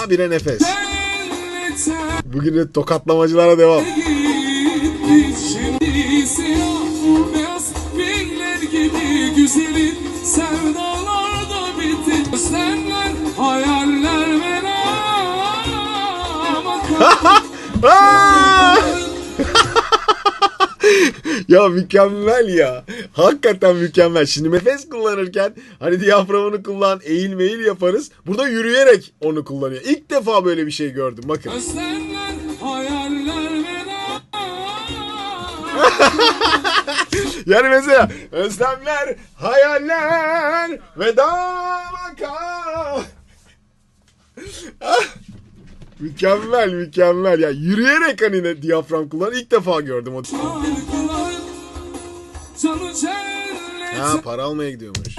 Ha bire nefes. Bugün de tokatlamacılara devam. bitti hayaller Aa! Ya mükemmel ya. Hakikaten mükemmel. Şimdi nefes kullanırken hani diyaframını kullan, eğil meyil yaparız. Burada yürüyerek onu kullanıyor. İlk defa böyle bir şey gördüm. Bakın. Yani mesela özlemler, hayaller ve damaka. Ah! Mükemmel mükemmel ya. Yürüyerek hani ne diyafram kullan ilk defa gördüm o. Ha para almaya gidiyormuş.